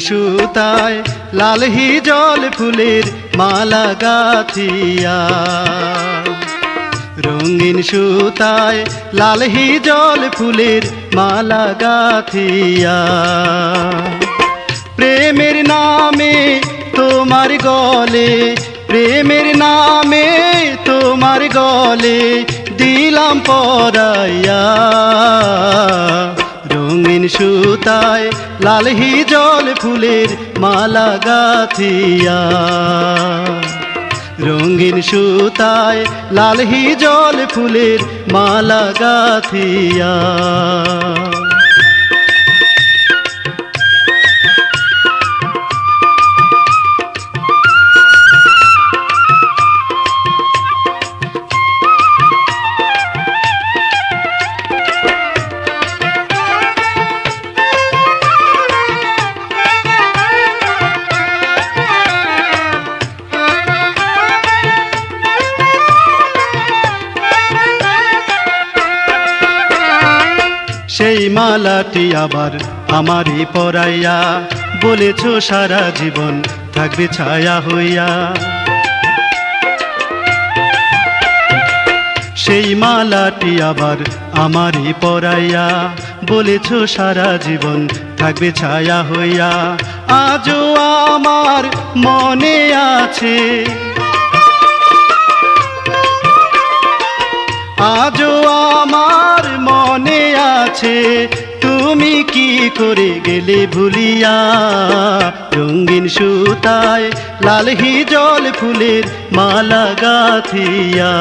সুতায় লালহি জল ফুলের মালা গাথিয়া। রঙিন সুতায় লালহি জল ফুলের মালা গাথিয়া। প্রেমের নামে তোমার গলে, প্রেমের নামে তোমার গলে দিলাম পরাইয়া। সুতায় লালহি জল ফুলের মালা গাথিয়া। রঙিন সুতায় লালহি জল ফুলের মালা গাথিয়া। সেই মালাটি আবার আমারই পরাইয়া, বলেছ সারা জীবন থাকবে ছায়া হইয়া। সেই মালাটি আবার আমারই পরাইয়া, বলেছ সারা জীবন থাকবে ছায়া হইয়া। আজও আমার মনে আছে আছে, তুমি কি করে গেলে ভুলিয়া? রঙিন সুতায় লালহি জল ফুলের মালা গাথিয়া।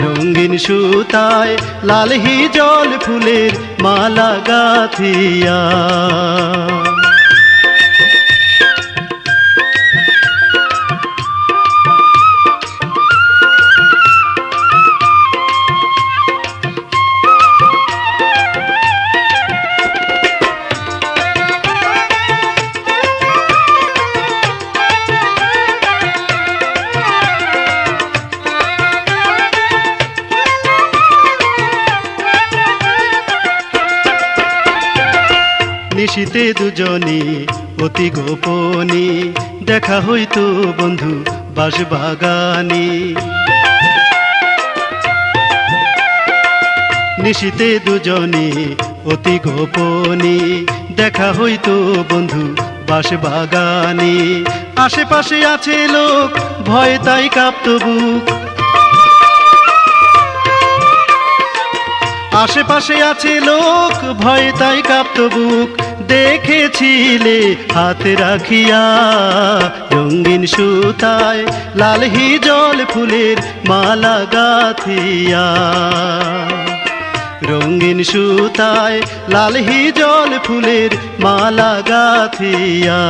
রঙিন সুতায় লালহি জল ফুলের মালা গাথিয়া। নিশিতে দুজনে অতি গোপনে। দেখা হইতো বন্ধু বাসবাগানে। নিশিতে দুজনে অতি গোপনে। দেখা হইতো বন্ধু বাসবাগানে। আশেপাশে আছে লোক, ভয় তাই কাঁপত বুক। আশেপাশে আছে লোক, ভয় তাই কাঁপত বুক। দেখেছিলে, হাতে রাখিয়া রঙিন সুতায় লালহি জল ফুলের মালা গাথিয়া। রঙিন সুতায় লালহি জল ফুলের মালা গাথিয়া।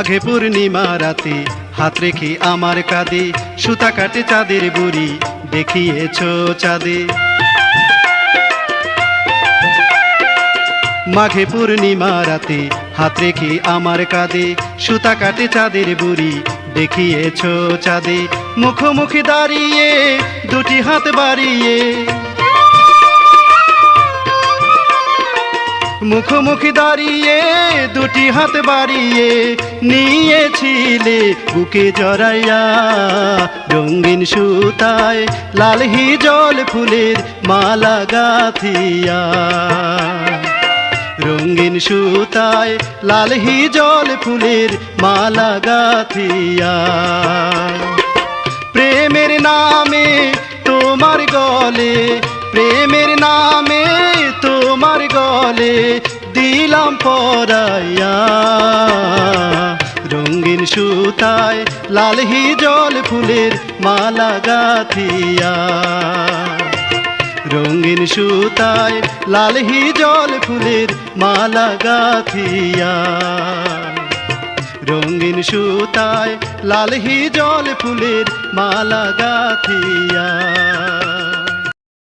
মাঘে পূর্ণিমা রাতে। হাত রেখে আমার কাঁধে সুতা কাটে চাঁদের বুড়ি, দেখিয়েছ চাঁদে। মাঘে পূর্ণিমা রাতে হাত রেখে আমার কাঁধে সুতা কাটে চাঁদের বুড়ি, দেখিয়েছ চাঁদে। মুখোমুখি দাঁড়িয়ে দুটি হাত বাড়িয়ে মুখোমুখি দাঁড়িয়ে, দুটি হাত বাড়িয়ে নিয়েছিলে বুকে জড়াইয়া। রঙিন সুতায় লালহি জল ফুলের মালা গাথিয়া। রঙিন সুতায় লালহি জল ফুলের মালা গাথিয়া। প্রেমের নামে তোমার গলে, প্রেমের নামে দিলাম পরাইয়া। রঙিন সুতায় লালহি জল ফুলের মালা গাথিয়া। রঙিন সুতায় লাল জল ফুলের মালা গাথিয়া। রঙিন সুতায় লাল জল ফুলের মালা গাথিয়া।